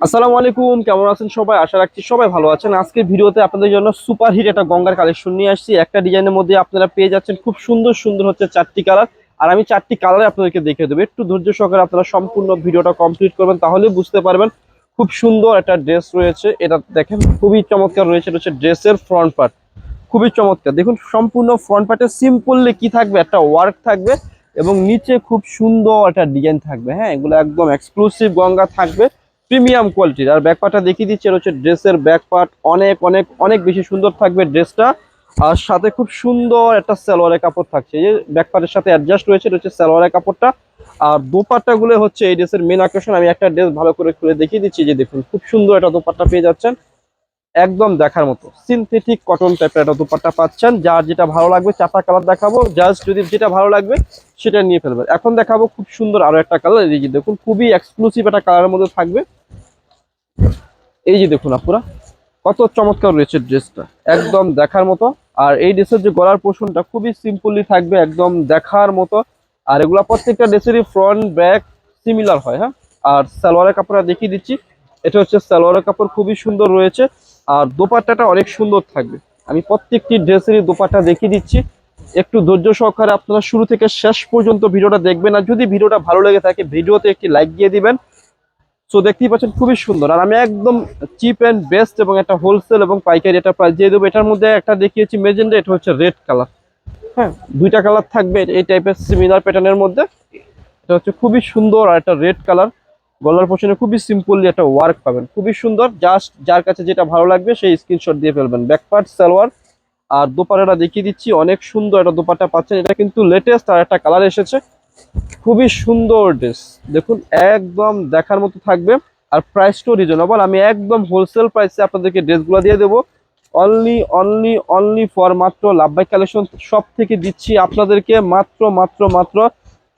আসসালামু আলাইকুম, কেমন আছেন সবাই? আশা রাখছি সবাই ভালো আছেন। আজকের ভিডিওতে আপনাদের জন্য সুপার হিট একটা গঙ্গার কালেকশন নিয়ে আসছি। একটা ডিজাইনের মধ্যে আপনারা পেয়ে যাচ্ছেন খুব সুন্দর সুন্দর হচ্ছে চারটি কালার। আর আমি চারটি কালারে আপনাদেরকে দেখে দেবো। একটু ধৈর্য সহকারে আপনারা সম্পূর্ণ ভিডিওটা কমপ্লিট করবেন, তাহলে বুঝতে পারবেন খুব সুন্দর একটা ড্রেস রয়েছে। এটা দেখেন, খুবই চমৎকার রয়েছে। এটা হচ্ছে ড্রেসের ফ্রন্ট পার্ট খুবই চমৎকার। দেখুন, সম্পূর্ণ ফ্রন্ট পার্টে সিম্পললি কি থাকবে? একটা ওয়ার্ক থাকবে এবং নিচে খুব সুন্দর একটা ডিজাইন থাকবে। হ্যাঁ এগুলো একদম এক্সক্লুসিভ গঙ্গা থাকবে। প্রিমিয়াম কোয়ালিটির আর ব্যাক পার্টটা দেখিয়ে দিচ্ছি হচ্ছে ড্রেসের ব্যাক পার্ট অনেক অনেক অনেক বেশি সুন্দর থাকবে ড্রেসটা। আর সাথে খুব সুন্দর একটা সালোয়ারের কাপড় থাকছে। যে ব্যাক পার্টের সাথে অ্যাডজাস্ট রয়েছে হচ্ছে সালোয়ারের কাপড়টা। আর দোপাট্টা গুলো হচ্ছে এই ড্রেসের মেন আকর্ষণ। আমি একটা ড্রেস ভালো করে খুলে দেখিয়ে দিচ্ছি যে দেখুন, খুব সুন্দর একটা দোপাট্টা পেয়ে যাচ্ছেন। একদম দেখার মতো। সিনথেটিক কটন টাইপের একটা দোপাট্টা পাচ্ছেন। যার যেটা ভালো লাগবে চারটা কালার দেখাবো। জাস্ট যদি যেটা ভালো লাগবে, সেটা নিয়ে ফেলবেন। এখন দেখাবো খুব সুন্দর আরও একটা কালার এই দেখুন, খুবই এক্সক্লুসিভ একটা কালারের মধ্যে থাকবে। এই যে দেখুন আপুরা, কত চমৎকার রয়েছে ড্রেসটা। একদম দেখার মতো। আর এই ড্রেসের যে গলার পোষণটা খুবই সিম্পলি থাকবে, একদম দেখার মতো। আর এগুলা প্রত্যেকটা ড্রেসেরই ফ্রন্ট ব্যাক সিমিলার হয় হ্যাঁ? আর সালোয়ারের কাপড়টা দেখিয়ে দিচ্ছি। এটা হচ্ছে সালোয়ারের কাপড়, খুবই সুন্দর রয়েছে। আর দোপাট্টাটা অনেক সুন্দর থাকবে। আমি প্রত্যেকটি ড্রেসেরই দোপাট্টা দেখিয়ে দিচ্ছি। একটু ধৈর্য সহকারে আপনারা শুরু থেকে শেষ পর্যন্ত ভিডিওটা দেখবেন। আর যদি ভিডিওটা ভালো লেগে থাকে, ভিডিওতে একটি লাইক দিয়ে দিবেন। সো দেখতেই পাচ্ছেন, খুবই সুন্দর। আর আমি একদম চিপ অ্যান্ড বেস্ট এবং একটা হোলসেল এবং পাইকারি এটা প্রাইস দিয়ে দেবো। এটার মধ্যে একটা দেখিয়েছি মেজেন্ডা এটা হচ্ছে রেড কালার হ্যাঁ দুইটা কালার থাকবে এই টাইপের সিমিলার প্যাটার্নের মধ্যে। এটা হচ্ছে খুবই সুন্দর আর একটা রেড কালার গলার পোষণে খুবই সিম্পলি একটা ওয়ার্ক পাবেন। খুবই সুন্দর। জাস্ট যার কাছে যেটা ভালো লাগবে, সেই স্ক্রিনশট দিয়ে ফেলবেন। ব্যাকপার্ট সালোয়ার আর দোপাটাটা দেখিয়ে দিচ্ছি, অনেক সুন্দর একটা দোপাটা পাচ্ছেন। এটা কিন্তু লেটেস্ট আর একটা কালার এসেছে। খুবই সুন্দর ড্রেস দেখুন, একদম দেখার মতো থাকবে। আর প্রাইসটাও রিজনেবল আমি একদম হোলসেল প্রাইসে আপনাদেরকে ড্রেসগুলো দিয়ে দেবো। অনলি অনলি অনলি ফর মাত্র লাভবাই কালেকশন সব থেকে দিচ্ছি আপনাদেরকে মাত্র মাত্র মাত্র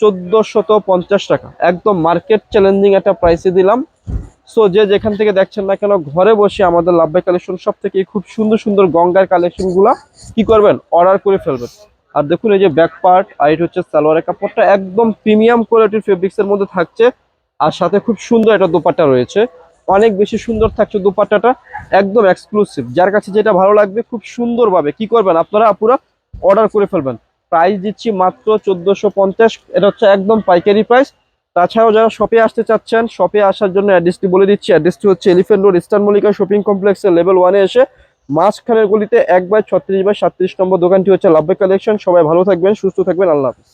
চোদ্দশত পঞ্চাশ টাকা। একদম মার্কেট চ্যালেঞ্জিং একটা প্রাইসে দিলাম। সো যে যেখান থেকে দেখছেন না কেন, ঘরে বসে আমাদের লাভবাই কালেকশন সব থেকে খুব সুন্দর সুন্দর গঙ্গার কালেকশনগুলো কি করবেন? অর্ডার করে ফেলবেন। আর দেখুন এই যে ব্যাক পার্ট আর এটা হচ্ছে সালোয়ারের কাপড়টা একদম প্রিমিয়াম কোয়ালিটির ফেব্রিক্সের মধ্যে থাকছে। আর সাথে খুব সুন্দর একটা দোপাট্টা রয়েছে। অনেক বেশি সুন্দর থাকছে দোপাট্টাটা, একদম এক্সক্লুসিভ যার কাছে যেটা ভালো লাগবে, খুব সুন্দরভাবে। কি করবেন? আপনারা পুরো অর্ডার করে ফেলবেন। প্রাইস দিচ্ছি মাত্র চোদ্দোশো পঞ্চাশ, এটা হচ্ছে একদম পাইকারি প্রাইস তাছাড়াও যারা শপে আসতে চাচ্ছেন শপে আসার জন্য অ্যাড্রেসটি বলে দিচ্ছি। অ্যাড্রেসটি হচ্ছে elephant road eastern Mallika shopping কমপ্লেক্সের লেভেল ওয়ানে এসে মাঝখানের গলিতে একবার ছত্রিশ বাই সাত্রিশ নম্বর দোকানটি হচ্ছে লাভবে কালেকশন। সবাই ভালো থাকবেন, সুস্থ থাকবেন। আল্লাহ হাফিজ।